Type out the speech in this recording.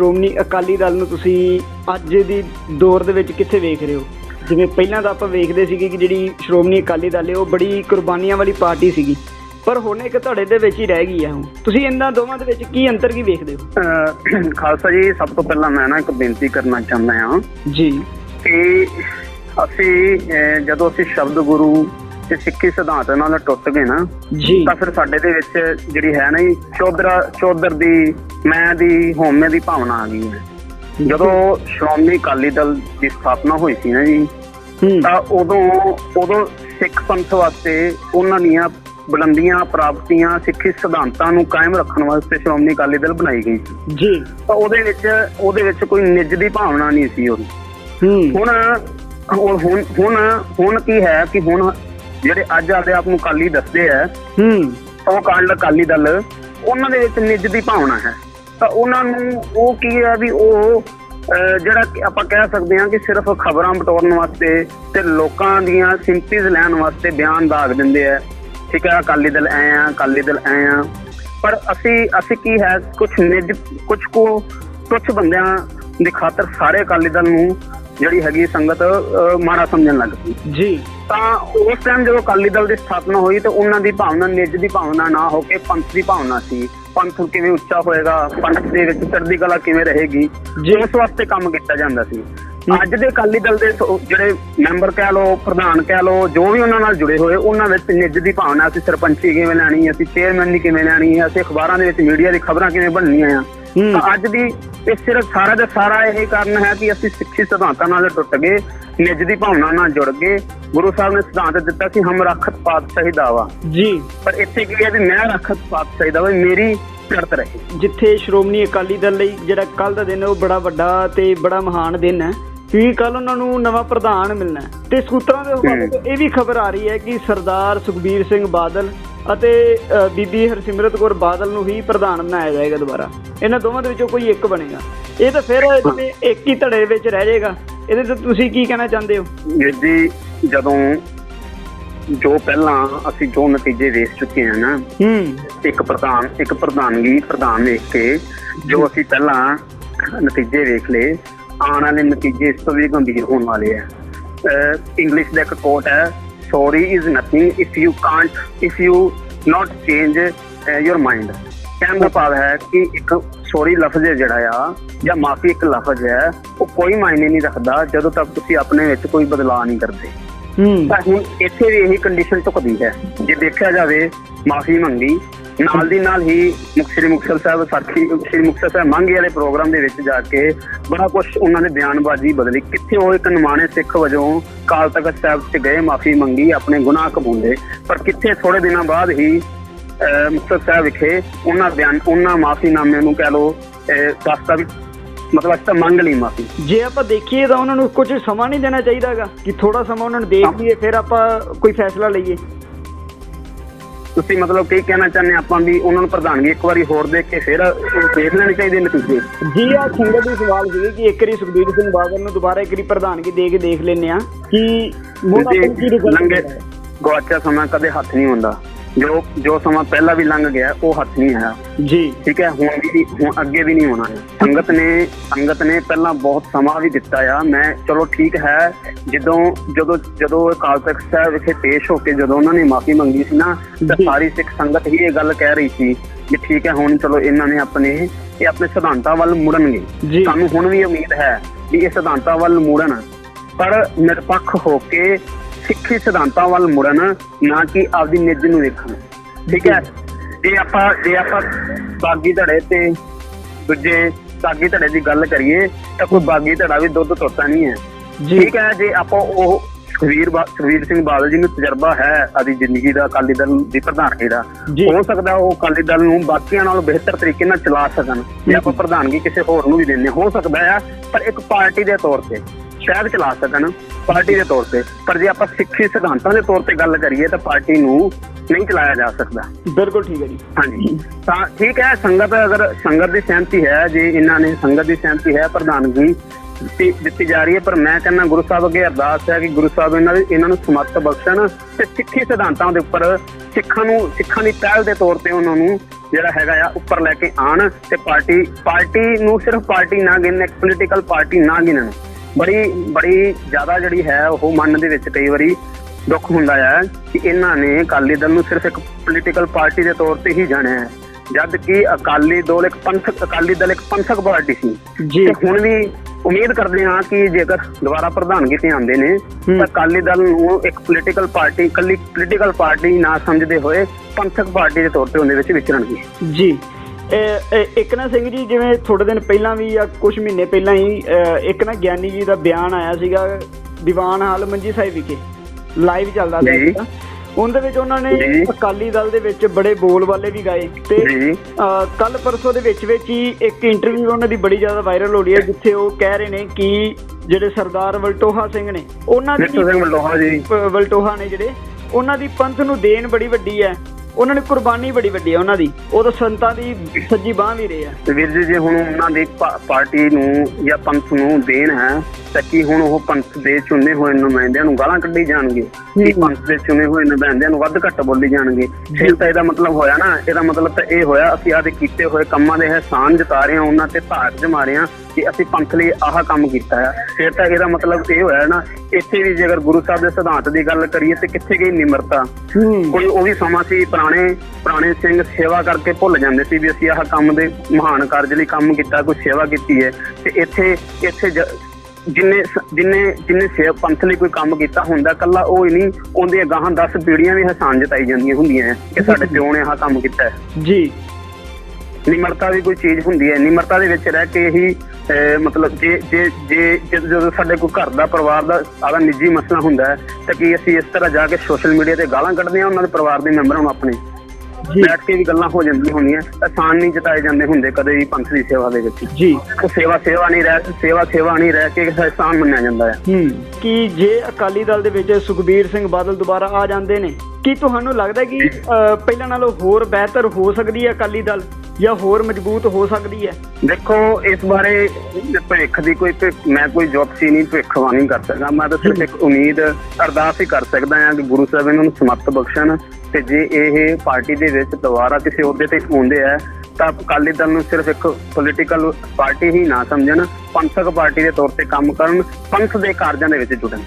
ਸ਼੍ਰੋਮਣੀ ਅਕਾਲੀ ਦਲ ਨੂੰ ਤੁਸੀਂ ਅੱਜ ਦੀ ਦੌਰ ਦੇ ਵਿੱਚ ਕਿੱਥੇ ਵੇਖ ਰਹੇ ਹੋ? ਜਿਵੇਂ ਪਹਿਲਾਂ ਤਾਂ ਆਪਾਂ ਵੇਖਦੇ ਸੀਗੇ ਕਿ ਜਿਹੜੀ ਸ਼੍ਰੋਮਣੀ ਅਕਾਲੀ ਦਲ ਹੈ ਉਹ ਬੜੀ ਕੁਰਬਾਨੀਆਂ ਵਾਲੀ ਪਾਰਟੀ ਸੀਗੀ। ਪਰ ਹੁਣ ਇੱਕ ਧੜੇ ਦੇ ਵਿੱਚ ਹੀ ਰਹਿ ਗਈ ਹੈ ਹੁਣ। ਤੁਸੀਂ ਇਹਨਾਂ ਦੋਵਾਂ ਦੇ ਵਿੱਚ ਕੀ ਅੰਤਰ ਕੀ ਵੇਖਦੇ ਹੋ? ਖਾਲਸਾ ਜੀ ਸਭ ਤੋਂ ਪਹਿਲਾਂ ਮੈਂ ਨਾ ਇੱਕ ਬੇਨਤੀ ਕਰਨਾ ਚਾਹੁੰਦਾ ਹਾਂ ਜੀ। ਕਿ ਅਸੀਂ ਜਦੋਂ ਅਸੀਂ ਸ਼ਬਦ ਗੁਰੂ ਤੇ ਸਿੱਖੀ ਸਿਧਾਂਤ ਨਾਲ ਟੁੱਟ ਗਏ ਨਾ ਜੀ। ਤਾਂ ਫਿਰ ਸਾਡੇ ਦੇ ਵਿੱਚ ਜਿਹੜੀ ਹੈ ਨਾ ਚੌਧਰਾ ਚੌਧਰ ਦੀ ਮੈਂ ਦੀ ਹਉਮੈ ਦੀ ਭਾਵਨਾ ਆ ਗਈ ਹੈ। ਜਦੋਂ ਸ਼੍ਰੋਮਣੀ ਅਕਾਲੀ ਦਲ ਦੀ ਸਥਾਪਨਾ ਹੋਈ ਸੀ ਨਾ ਜੀ ਤਾਂ ਉਦੋਂ ਉਦੋਂ ਸਿੱਖ ਪੰਥ ਵਾਸਤੇ ਉਹਨਾਂ ਦੀਆਂ ਬੁਲੰਦੀਆਂ ਪ੍ਰਾਪਤੀਆਂ ਸਿੱਖੀ ਸਿਧਾਂਤਾਂ ਨੂੰ ਕਾਇਮ ਰੱਖਣ ਵਾਸਤੇ ਸ਼੍ਰੋਮਣੀ ਅਕਾਲੀ ਦਲ ਬਣਾਈ ਗਈ ਸੀ। ਜੀ। ਤਾਂ ਉਹਦੇ ਵਿੱਚ ਉਹਦੇ ਵਿੱਚ ਕੋਈ ਨਿੱਜ ਦੀ ਭਾਵਨਾ ਨਹੀਂ ਸੀ ਉਹਦੀ। ਹੁਣ- ਹੁਣ ਹੁਣ ਕੀ ਹੈ ਕਿ ਹੁਣ ਜਿਹੜੇ ਅੱਜ ਆਪਦੇ ਆਪ ਨੂੰ ਅਕਾਲੀ ਦੱਸਦੇ ਆ ਹੂੰ। ਉਹ ਕਾਂਡ ਅਕਾਲੀ ਦਲ ਉਹਨਾਂ ਦੇ ਵਿੱਚ ਨਿੱਜ ਦੀ ਭਾਵਨਾ ਹੈ। ਤਾਂ ਉਹਨਾਂ ਨੂੰ ਉਹ ਕੀ ਹੈ ਵੀ ਉਹ ਜਿਹੜਾ ਆਪਾਂ ਕਹਿ ਸਕਦੇ ਹਾਂ ਕਿ ਸਿਰਫ ਖਬਰਾਂ ਬਟੋਰਨ ਵਾਸਤੇ ਤੇ ਲੋਕਾਂ ਦੀਆਂ ਸਿੰਪਥੀਜ਼ ਲੈਣ ਵਾਸਤੇ ਬਿਆਨ ਦਾਗ ਦਿੰਦੇ ਆ ਠੀਕ ਹੈ ਅਕਾਲੀ ਦਲ ਐ ਆ ਅਕਾਲੀ ਦਲ ਐ ਆ। ਪਰ ਅਸੀਂ ਅਸੀਂ ਕੀ ਹੈ ਕੁਝ ਨਿੱਜ ਕੁਝ ਕੋ ਕੁਝ ਬੰਦਿਆਂ ਦੀ ਖਾਤਰ ਸਾਰੇ ਅਕਾਲੀ ਦਲ ਨੂੰ ਜਿਹੜੀ ਹੈਗੀ ਸੰਗਤ ਮਾੜਾ ਸਮਝਣ ਲੱਗ ਪਈ। ਜੀ। ਤਾਂ ਉਸ ਟਾਈਮ ਜਦੋਂ ਅਕਾਲੀ ਦਲ ਦੀ ਸਥਾਪਨਾ ਹੋਈ ਤਾਂ ਉਹਨਾਂ ਦੀ ਭਾਵਨਾ ਨਿੱਜ ਦੀ ਭਾਵਨਾ ਨਾ ਹੋ ਕੇ ਪੰਥ ਦੀ ਭਾਵਨਾ ਸੀ। ਪੰਥ ਕਿਵੇਂ ਉੱਚਾ ਹੋਏਗਾ ਪੰਥ ਦੇ ਵਿੱਚ ਚੜ੍ਹਦੀ ਕਲਾ ਕਿਵੇਂ ਰਹੇਗੀ। ਉਸ ਵਾਸਤੇ ਕੰਮ ਕੀਤਾ ਜਾਂਦਾ ਸੀ। ਅੱਜ ਦੇ ਅਕਾਲੀ ਦਲ ਦੇ ਜਿਹੜੇ ਮੈਂਬਰ ਕਹਿ ਲੋ ਪ੍ਰਧਾਨ ਕਹਿ ਲੋ ਜੋ ਵੀ ਉਹਨਾਂ ਨਾਲ ਜੁੜੇ ਹੋਏ ਉਹਨਾਂ ਵਿੱਚ ਨਿੱਜ ਦੀ ਭਾਵਨਾ ਅਸੀਂ ਸਰਪੰਚੀ ਕਿਵੇਂ ਲੈਣੀ ਅਸੀਂ ਚੇਅਰਮੈਨ ਦੀ ਕਿਵੇਂ ਲੈਣੀ ਹੈ ਅਸੀਂ ਅਖਬਾਰਾਂ ਦੇ ਵਿੱਚ ਮੀਡੀਆ ਦੀ ਖਬਰਾਂ ਕਿਵੇਂ ਬਣਨੀਆਂ ਆ। ਹੂੰ। ਅੱਜ ਦੀ ਇਹ ਸਿਰਫ ਸਾਰਾ ਦਾ ਸਾਰਾ ਇਹ ਕਾਰਨ ਹੈ ਕਿ ਅਸੀਂ ਸਿੱਖੀ ਸਿਧਾਂਤਾਂ ਨਾਲ ਟੁੱਟ ਗਏ ਨਿੱਜ ਦੀ ਭਾਵਨਾ ਨਾਲ ਜੁੜ ਗਏ। ਗੁਰੂ ਸਾਹਿਬ ਨੇ ਸਿਧਾਂਤ ਦਿੱਤਾ ਸੀ ਹਮ ਰੱਖਤ ਪਾਤਸ਼ਾਹੀ ਦਾਵਾ ਜੀ। ਪਰ ਇੱਥੇ ਕੀ ਹੈ ਵੀ ਮੈਂ ਰੱਖਤ ਪਾਤਸ਼ਾਹੀ ਦਾਵਾ ਮੇਰੀ ਸ਼ਰਤ ਰਹੇ। ਜਿੱਥੇ ਸ਼੍ਰੋਮਣੀ ਅਕਾਲੀ ਦਲ ਲਈ ਜਿਹੜਾ ਕੱਲ ਦਾ ਦਿਨ ਉਹ ਬੜਾ ਵੱਡਾ ਤੇ ਬੜਾ ਮਹਾਨ ਦਿਨ ਹੈ ਕਿਉਂਕਿ ਕੱਲ ਉਹਨਾਂ ਨੂੰ ਨਵਾਂ ਪ੍ਰਧਾਨ ਮਿਲਣਾ ਤੇ ਸੂਤਰਾਂ ਦੇ ਹਵਾਲੇ ਤੋਂ ਇਹ ਵੀ ਖਬਰ ਆ ਰਹੀ ਹੈ ਕਿ ਸਰਦਾਰ ਸੁਖਬੀਰ ਸਿੰਘ ਬਾਦਲ ਅਤੇ ਬੀਬੀ ਹਰਸਿਮਰਤ ਕੌਰ ਬਾਦਲ ਨੂੰ ਹੀ ਪ੍ਰਧਾਨ ਬਣਾਇਆ ਜਾਏਗਾ ਦੁਬਾਰਾ। ਇਹਨਾਂ ਦੋਵਾਂ ਦੇ ਵਿੱਚੋਂ ਕੋਈ ਇੱਕ ਬਣੇਗਾ। ਇਹ ਤਾਂ ਫਿਰ ਜਿਵੇਂ ਇੱਕ ਹੀ ਧੜੇ ਵਿੱਚ ਰਹਿ ਜਾਏਗਾ। ਇਹਦੇ ਤੇ ਤੁਸੀਂ ਕੀ ਕਹਿਣਾ ਚਾਹੁੰਦੇ ਹੋ? ਜੀ ਜਦੋਂ ਜੋ ਪਹਿਲਾਂ ਅਸੀਂ ਜੋ ਨਤੀਜੇ ਵੇਖ ਚੁੱਕੇ ਹਾਂ ਨਾ ਹੂੰ। ਇੱਕ ਪ੍ਰਧਾਨ ਇੱਕ ਪ੍ਰਧਾਨਗੀ ਪ੍ਰਧਾਨ ਵੇਖ ਕੇ ਜੋ ਅਸੀਂ ਪਹਿਲਾਂ ਨਤੀਜੇ ਵੇਖ ਲਏ ਆਉਣ ਵਾਲੇ ਨਤੀਜੇ ਇਸ ਤੋਂ ਵੀ ਗੰਭੀਰ ਹੋਣ ਵਾਲੇ ਆ। ਇੰਗਲਿਸ਼ ਦਾ ਇੱਕ ਕੋਟ ਹੈ sorry is nothing if you can't if you not change your mind ਕਹਿਣ ਦਾ ਭਾਵ ਹੈ ਕਿ ਇੱਕ ਸੌਰੀ ਲਫ਼ਜ਼ ਹੈ ਜਿਹੜਾ ਆ ਜਾਂ ਮਾਫੀ ਇੱਕ ਲਫ਼ਜ਼ ਹੈ ਉਹ ਕੋਈ ਮਾਇਨੇ ਨਹੀਂ ਰੱਖਦਾ ਜਦੋਂ ਤੱਕ ਤੁਸੀਂ ਆਪਣੇ ਵਿੱਚ ਕੋਈ ਬਦਲਾਅ ਨਹੀਂ ਕਰਦੇ। ਹੂੰ। ਤਾਂ ਹੁਣ ਇੱਥੇ ਵੀ ਇਹੀ ਕੰਡੀਸ਼ਨ ਝੁਕਦੀ ਹੈ। ਜੇ ਦੇਖਿਆ ਜਾਵੇ ਮਾਫੀ ਮੰਗੀ ਨਾਲ ਦੀ ਨਾਲ ਹੀ ਸ੍ਰੀ ਮੁਕਤਸਰ ਸਾਹਿਬ ਸਾਥੀ ਸ੍ਰੀ ਮੁਕਤਸਰ ਸਾਹਿਬ ਮੰਗੇ ਵਾਲੇ ਪ੍ਰੋਗਰਾਮ ਦੇ ਵਿੱਚ ਜਾ ਕੇ ਬੜਾ ਕੁਝ ਉਹਨਾਂ ਨੇ ਬਿਆਨਬਾਜ਼ੀ ਬਦਲੀ। ਕਿੱਥੇ ਉਹ ਇੱਕ ਨਿਮਾਣੇ ਸਿੱਖ ਵਜੋਂ ਕਾਲ ਤਖਤ ਸਾਹਿਬ 'ਚ ਗਏ ਮਾਫੀ ਮੰਗੀ ਆਪਣੇ ਗੁਨਾਹ ਕਬੂਲੇ ਪਰ ਕਿੱਥੇ ਥੋੜੇ ਦਿਨਾਂ ਬਾਅਦ ਹੀ ਮੁਕਤਸਰ ਸਾਹਿਬ ਵਿਖੇ ਉਹਨਾਂ ਬਿਆਨ ਉਹਨਾਂ ਮਾਫੀਨਾਮੇ ਨੂੰ ਕਹਿ ਲੋ ਦਸਤਾ ਵੀ ਮਤਲਬ ਅੱਜ ਤਾਂ ਮੰਗ ਲਈ ਮਾਫੀ। ਜੇ ਆਪਾਂ ਦੇਖੀਏ ਤਾਂ ਉਹਨਾਂ ਨੂੰ ਕੁਝ ਸਮਾਂ ਨਹੀਂ ਦੇਣਾ ਚਾਹੀਦਾਗਾ। ਕਿ ਥੋੜਾ ਸਮਾਂ ਉਹਨਾਂ ਨੂੰ ਦੇਖ ਲਈਏ ਫਿਰ ਆਪਾਂ ਕੋਈ ਫੈਸਲਾ ਲਈਏ। ਤੁਸੀਂ ਮਤਲਬ ਕੀ ਕਹਿਣਾ ਚਾਹੁੰਦੇ ਆਪਾਂ ਵੀ ਉਹਨਾਂ ਨੂੰ ਪ੍ਰਧਾਨਗੀ ਇੱਕ ਵਾਰੀ ਹੋਰ ਦੇਖ ਕੇ ਫਿਰ ਦੇਖ ਲੈਣੇ ਚਾਹੀਦੇ ਨਤੀਜੇ। ਜੀ ਆ ਸੰਗਤ ਦੀ ਸਵਾਲ ਸੀ ਕਿ ਇੱਕ ਵਾਰੀ ਸੁਖਬੀਰ ਸਿੰਘ ਬਾਦਲ ਨੂੰ ਦੁਬਾਰਾ ਇੱਕ ਵਾਰੀ ਪ੍ਰਧਾਨਗੀ ਦੇ ਕੇ ਦੇਖ ਲੈਨੇ ਆ ਕਿ ਮੋੜਾ ਕੀ ਕਿਉਂਕਿ ਰਿਜ਼ਲਟ ਲੰਘੇ ਗਵਾਚਿਆ ਸਮਾਂ ਕਦੇ ਹੱਥ ਨਹੀਂ ਹੁੰਦਾ ਜੋ ਜੋ ਸਮਾਂ ਪਹਿਲਾਂ ਵੀ ਲੰਘ ਗਿਆ ਉਹ ਹੱਥ ਨਹੀਂ ਆਇਆ। ਜੀ। ਠੀਕ ਹੈ ਹੁਣ ਵੀ ਹੁਣ ਅੱਗੇ ਵੀ ਨਹੀਂ ਹੋਣਾ ਹੈ। ਸੰਗਤ ਨੇ ਸੰਗਤ ਨੇ ਪਹਿਲਾਂ ਬਹੁਤ ਸਮਾਂ ਵੀ ਦਿੱਤਾ ਆ। ਮੈਂ ਚਲੋ ਠੀਕ ਹੈ ਜਦੋਂ ਜਦੋਂ ਜਦੋਂ ਅਕਾਲ ਤਖਤ ਸਾਹਿਬ ਵਿਖੇ ਪੇਸ਼ ਹੋ ਕੇ ਜਦੋਂ ਉਹਨਾਂ ਨੇ ਮਾਫੀ ਮੰਗੀ ਸੀ ਨਾ ਤਾਂ। ਸਾਰੀ ਸਿੱਖ ਸੰਗਤ ਹੀ ਇਹ ਗੱਲ ਕਹਿ ਰਹੀ ਸੀ ਕਿ ਠੀਕ ਹੈ ਹੁਣ ਚਲੋ ਇਹਨਾਂ ਨੇ ਆਪਣੇ ਇਹ ਆਪਣੇ ਸਿਧਾਂਤਾਂ ਵੱਲ ਮੁੜਨਗੇ। ਸਾਨੂੰ ਹੁਣ ਵੀ ਉਮੀਦ ਹੈ ਵੀ ਇਹ ਸਿਧਾਂਤਾਂ ਵੱਲ ਮੁੜਨ। ਪਰ ਨਿਰਪੱਖ ਹੋ ਕੇ ਸਿੱਖੀ ਸਿਧਾਂਤਾਂ ਵੱਲ ਮੁੜਨ ਨਾ ਕਿ ਆਪਦੀ ਨਿੱਜ ਨੂੰ ਵੇਖਣ। ਠੀਕ ਹੈ? ਜੇ ਆਪਾਂ ਜੇ ਆਪਾਂ ਬਾਗੀ ਧੜੇ ਤੇ ਦੂਜੇ ਬਾਗੀ ਧੜੇ ਦੀ ਗੱਲ ਕਰੀਏ ਤਾਂ ਕੋਈ ਬਾਗੀ ਧੜਾ ਵੀ ਦੁੱਧ ਤੋਤਾ ਨਹੀਂ ਹੈ। ਠੀਕ ਹੈ? ਜੇ ਆਪਾਂ ਉਹ ਸੁਖਵੀਰ ਸੁਖਵੀਰ ਸਿੰਘ ਬਾਦਲ ਜੀ ਨੂੰ ਤਜਰਬਾ ਹੈ ਆਦੀ ਜ਼ਿੰਦਗੀ ਦਾ ਅਕਾਲੀ ਦਲ ਦੀ ਪ੍ਰਧਾਨਗੀ ਦਾ। ਹੋ ਸਕਦਾ ਉਹ ਅਕਾਲੀ ਦਲ ਨੂੰ ਬਾਕੀਆਂ ਨਾਲੋਂ ਬਿਹਤਰ ਤਰੀਕੇ ਨਾਲ ਚਲਾ ਸਕਣ ਜੇ ਆਪਾਂ ਪ੍ਰਧਾਨਗੀ ਕਿਸੇ ਹੋਰ ਨੂੰ ਵੀ ਦਿੰਦੇ ਹਾਂ। ਹੋ ਸਕਦਾ ਹੈ ਪਰ ਇੱਕ ਪਾਰਟੀ ਦੇ ਤੌਰ ਤੇ ਸ਼ਾਇਦ ਚਲਾ ਸਕਣ। ਪਾਰਟੀ ਦੇ ਤੌਰ ਤੇ। ਪਰ ਜੇ ਆਪਾਂ ਸਿੱਖੀ ਸਿਧਾਂਤਾਂ ਦੇ ਤੌਰ ਤੇ ਗੱਲ ਕਰੀਏ ਤਾਂ ਪਾਰਟੀ ਨੂੰ ਨਹੀਂ ਚਲਾਇਆ ਜਾ ਸਕਦਾ। ਬਿਲਕੁਲ ਠੀਕ ਹੈ ਜੀ। ਹਾਂਜੀ। ਤਾਂ ਠੀਕ ਹੈ ਸੰਗਤ ਅਗਰ ਸੰਗਤ ਦੀ ਸਹਿਮਤੀ ਹੈ ਜੇ ਇਹਨਾਂ ਨੇ ਸੰਗਤ ਦੀ ਸਹਿਮਤੀ ਹੈ ਪ੍ਰਧਾਨਗੀ ਦਿੱਤੀ ਦਿੱਤੀ ਜਾ ਰਹੀ ਹੈ ਪਰ ਮੈਂ ਕਹਿੰਦਾ ਗੁਰੂ ਸਾਹਿਬ ਅੱਗੇ ਅਰਦਾਸ ਹੈ ਕਿ ਗੁਰੂ ਸਾਹਿਬ ਇਹਨਾਂ ਦੇ ਇਹਨਾਂ ਨੂੰ ਸਮਰਥ ਬਖਸ਼ਣ ਤੇ ਸਿੱਖੀ ਸਿਧਾਂਤਾਂ ਦੇ ਉੱਪਰ ਸਿੱਖਾਂ ਨੂੰ ਸਿੱਖਾਂ ਦੀ ਪਹਿਲ ਦੇ ਤੌਰ ਤੇ ਉਹਨਾਂ ਨੂੰ ਜਿਹੜਾ ਹੈਗਾ ਆ ਉੱਪਰ ਲੈ ਕੇ ਆਣ ਤੇ ਪਾਰਟੀ ਪਾਰਟੀ ਨੂੰ ਸਿਰਫ ਪਾਰਟੀ ਨਾ ਗਿਣਨ ਇੱਕ ਪੋਲੀਟੀਕਲ ਪਾਰਟੀ ਨਾ ਗਿਣਨ। ਬੜੀ ਬੜੀ ਜ਼ਿਆਦਾ ਜਿਹੜੀ ਹੈ ਉਹ ਮਨ ਦੇ ਵਿੱਚ ਕਈ ਵਾਰੀ ਦੁੱਖ ਹੁੰਦਾ ਹੈ ਕਿ ਇਹਨਾਂ ਨੇ ਅਕਾਲੀ ਦਲ ਨੂੰ ਸਿਰਫ ਇੱਕ ਪੋਲੀਟੀਕਲ ਪਾਰਟੀ ਦੇ ਤੌਰ ਤੇ ਹੀ ਜਾਣਿਆ ਹੈ। ਜਦ ਕਿ ਅਕਾਲੀ ਦਲ ਇੱਕ ਪੰਥਕ ਅਕਾਲੀ ਦਲ ਇੱਕ ਪੰਥਕ ਪਾਰਟੀ ਸੀ। ਜੀ। ਹੁਣ ਵੀ ਉਮੀਦ ਕਰਦੇ ਹਾਂ ਕਿ ਜੇਕਰ ਦੁਬਾਰਾ ਪ੍ਰਧਾਨਗੀ ਤੇ ਆਉਂਦੇ ਨੇ। ਤਾਂ ਅਕਾਲੀ ਦਲ ਨੂੰ ਇੱਕ ਪੋਲੀਟੀਕਲ ਪਾਰਟੀ ਇਕੱਲੀ ਪੋਲੀਟੀਕਲ ਪਾਰਟੀ ਨਾ ਸਮਝਦੇ ਹੋਏ ਪੰਥਕ ਪਾਰਟੀ ਦੇ ਤੌਰ ਤੇ ਉਹਦੇ ਵਿੱਚ ਵਿਚਰਨਗੇ। ਜੀ। ਇੱਕ ਨਾ ਸਿੰਘ ਜੀ ਜਿਵੇਂ ਥੋੜੇ ਦਿਨ ਪਹਿਲਾਂ ਵੀ ਜਾਂ ਕੁਝ ਮਹੀਨੇ ਪਹਿਲਾਂ ਹੀ ਇੱਕ ਨਾ ਗਿਆਨੀ ਜੀ ਦਾ ਬਿਆਨ ਆਇਆ ਸੀਗਾ ਦੀਵਾਨ ਹਾਲ ਮੰਜੀ ਸਾਹਿਬ ਵਿਖੇ ਲਾਈਵ ਚੱਲਦਾ। ਸੀ ਉਹਦੇ ਵਿੱਚ ਉਹਨਾਂ ਨੇ। ਅਕਾਲੀ ਦਲ ਦੇ ਵਿੱਚ ਬੜੇ ਬੋਲ ਵਾਲੇ ਵੀ ਗਾਏ ਤੇ ਕੱਲ ਪਰਸੋਂ ਦੇ ਵਿੱਚ ਵਿੱਚ ਹੀ ਇੱਕ ਇੰਟਰਵਿਊ ਉਹਨਾਂ ਦੀ ਬੜੀ ਜ਼ਿਆਦਾ ਵਾਇਰਲ ਹੋ ਰਹੀ ਹੈ ਜਿੱਥੇ ਉਹ ਕਹਿ ਰਹੇ ਨੇ ਕਿ ਜਿਹੜੇ ਸਰਦਾਰ ਵਲਟੋਹਾ ਸਿੰਘ ਨੇ ਉਹਨਾਂ ਦੀ ਮਲੋਹਾ ਜੀ ਵਲਟੋਹਾ ਨੇ ਜਿਹੜੇ ਉਹਨਾਂ ਦੀ ਪੰਥ ਨੂੰ ਦੇਣ ਬੜੀ ਵੱਡੀ ਹੈ ਉਹਨਾਂ ਨੇ ਕੁਰਬਾਨੀ ਬੜੀ ਵੱਡੀ ਹੈ ਉਹਨਾਂ ਦੀ। ਉਹ ਤਾਂ ਸੰਤਾਂ ਦੀ ਸੱਜੀ ਬਾਹ ਵੀ ਰਹੇ ਆ। ਤੇ ਵੀਰ ਜੀ, ਜੇ ਹੁਣ ਉਹਨਾਂ ਦੀ ਪਾ- ਪਾਰਟੀ ਨੂੰ ਜਾਂ ਪੰਥ ਨੂੰ ਦੇਣ ਹੈ ਤਾਂ ਕੀ ਹੁਣ ਉਹ ਪੰਥ ਦੇ ਚੁਣੇ ਹੋਏ ਨੁਮਾਇੰਦਿਆਂ ਨੂੰ ਗਾਲਾਂ ਕੱਢੀ ਜਾਣਗੇ। ਕੀ। ਪੰਥ ਦੇ ਚੁਣੇ ਹੋਏ ਨੁਮਾਇੰਦਿਆਂ ਨੂੰ ਵੱਧ ਘੱਟ ਬੋਲੀ ਜਾਣਗੇ। ਫਿਰ ਤਾਂ ਇਹਦਾ ਮਤਲਬ ਹੋਇਆ ਨਾ ਇਹਦਾ ਮਤਲਬ ਤਾਂ ਇਹ ਹੋਇਆ ਅਸੀਂ ਆਦੇ ਕੀਤੇ ਹੋਏ ਕੰਮਾਂ ਦੇ ਅਹਿਸਾਨ ਜਤਾ ਰਹੇ ਹਾਂ ਉਹਨਾਂ ਤੇ ਧਾਰ ਜਮਾ ਰਹੇ ਹਾਂ ਕਿ ਅਸੀਂ ਪੰਥ ਲਈ ਆਹ ਕੰਮ ਕੀਤਾ ਹੈ ਫਿਰ ਤਾਂ ਇਹਦਾ ਮਤਲਬ ਇਹ ਹੋਇਆ ਨਾ ਇੱਥੇ ਵੀ ਜੇਕਰ ਗੁਰੂ ਸਾਹਿਬ ਦੇ ਸਿਧਾਂਤ ਦੀ ਗੱਲ ਕਰੀਏ ਤੇ ਕਿੱਥੇ ਗਈ ਨਿਮਰਤਾ? ਕੋਈ ਉਹ ਵੀ ਸਮਾਂ ਸੀ ਪੁਰਾਣੇ ਪੁਰਾਣੇ ਸਿੰਘ ਸੇਵਾ ਕਰਕੇ ਭੁੱਲ ਜਾਂਦੇ ਸੀ ਵੀ ਅਸੀਂ ਆਹ ਕੰਮ ਦੇ ਮਹਾਨ ਕਾਰਜ ਲਈ ਕੰਮ ਕੀਤਾ ਕੋਈ ਸੇਵਾ ਕੀਤੀ ਹੈ। ਤੇ ਇੱਥੇ ਇੱਥੇ ਜਿੰਨੇ ਜਿੰਨੇ ਜਿੰਨੇ ਸੇਵ ਪੰਥ ਲਈ ਕੋਈ ਕੰਮ ਕੀਤਾ ਹੁੰਦਾ ਕੱਲਾ ਉਹ ਹੀ ਨਹੀਂ ਉਹਦੀਆਂ ਗਾਹਾਂ 10 ਪੀੜ੍ਹੀਆਂ ਵੀ ਹਸਾਨ ਜਤਾਈ ਜਾਂਦੀਆਂ ਹੁੰਦੀਆਂ ਹੈ ਕਿ ਸਾਡੇ ਪਿਓ ਨੇ ਆਹ ਕੰਮ ਕੀਤਾ ਹੈ। ਜੀ। ਨਿਮਰਤਾ ਵੀ ਕੋਈ ਚੀਜ਼ ਹੁੰਦੀ ਹੈ। ਨਿਮਰਤਾ ਦੇ ਵਿੱਚ ਰਹਿ ਕੇ ਹੀ ਮਤਲਬ ਜੇ ਜੇ ਜੇ ਜਦ- ਸਾਡੇ ਕੋਈ ਘਰ ਦਾ ਪਰਿਵਾਰ ਦਾ ਆਦਾ ਨਿੱਜੀ ਮਸਲਾ ਹੁੰਦਾ ਹੈ ਤਾਂ ਕੀ ਅਸੀਂ ਇਸ ਤਰ੍ਹਾਂ ਜਾ ਕੇ ਸੋਸ਼ਲ ਮੀਡੀਆ ਤੇ ਗਾਲਾਂ ਕੱਢਦੇ ਹਾਂ ਉਹਨਾਂ ਦੇ ਪਰਿਵਾਰ ਦੇ ਮੈਂਬਰਾਂ ਨੂੰ ਆਪਣੇ? ਬੈਠ ਕੇ ਵੀ ਗੱਲਾਂ ਹੋ ਜਾਂਦੀਆਂ ਹੁੰਦੀਆਂ ਆਸਾਨ ਨਹੀਂ ਜਤਾਏ ਜਾਂਦੇ ਹੁੰਦੇ ਕਦੇ ਵੀ ਪੰਥ ਦੀ ਸੇਵਾ ਦੇ ਵਿੱਚ। ਜੀ। ਉਹ ਸੇਵਾ ਸੇਵਾ ਨਹੀਂ ਰਹਿ ਸੇਵਾ ਸੇਵਾ ਨਹੀਂ ਰਹਿ ਕੇ ਆਸਾਨ ਮੰਨਿਆ ਜਾਂਦਾ ਹੈ। ਹੂੰ ਕਿ ਜੇ ਅਕਾਲੀ ਦਲ ਦੇ ਵਿੱਚ ਸੁਖਬੀਰ ਸਿੰਘ ਬਾਦਲ ਦੁਬਾਰਾ ਆ ਜਾਂਦੇ ਨੇ ਕੀ ਤੁਹਾਨੂੰ ਲੱਗਦਾ ਕਿ ਪਹਿਲਾਂ ਨਾਲੋਂ ਹੋਰ ਬਿਹਤਰ ਹੋ ਸਕਦੀ ਹੈ ਅਕਾਲੀ ਦਲ? ਜਾਂ ਹੋਰ ਮਜ਼ਬੂਤ ਹੋ ਸਕਦੀ ਹੈ? ਦੇਖੋ ਇਸ ਬਾਰੇ ਭਵਿੱਖ ਦੀ ਕੋਈ ਮੈਂ ਕੋਈ ਜੋਤਸ਼ੀ ਨਹੀਂ ਭਵਿੱਖਬਾਣੀ ਕਰ ਸਕਦਾ। ਮੈਂ ਤਾਂ ਸਿਰਫ ਇੱਕ ਉਮੀਦ ਅਰਦਾਸ ਹੀ ਕਰ ਸਕਦਾ ਹਾਂ ਕਿ ਗੁਰੂ ਸਾਹਿਬ ਇਹਨਾਂ ਨੂੰ ਸਮਰਥ ਬਖਸ਼ਣ ਤੇ ਜੇ ਇਹ ਪਾਰਟੀ ਦੇ ਵਿੱਚ ਦੁਬਾਰਾ ਕਿਸੇ ਅਹੁਦੇ ਤੇ ਆਉਂਦੇ ਆ ਤਾਂ ਅਕਾਲੀ ਦਲ ਨੂੰ ਸਿਰਫ ਇੱਕ ਪੋਲੀਟੀਕਲ ਪਾਰਟੀ ਹੀ ਨਾ ਸਮਝਣ ਪੰਥਕ ਪਾਰਟੀ ਦੇ ਤੌਰ ਤੇ ਕੰਮ ਕਰਨ ਪੰਥ ਦੇ ਕਾਰਜਾਂ ਦੇ ਵਿੱਚ ਜੁੜਨ।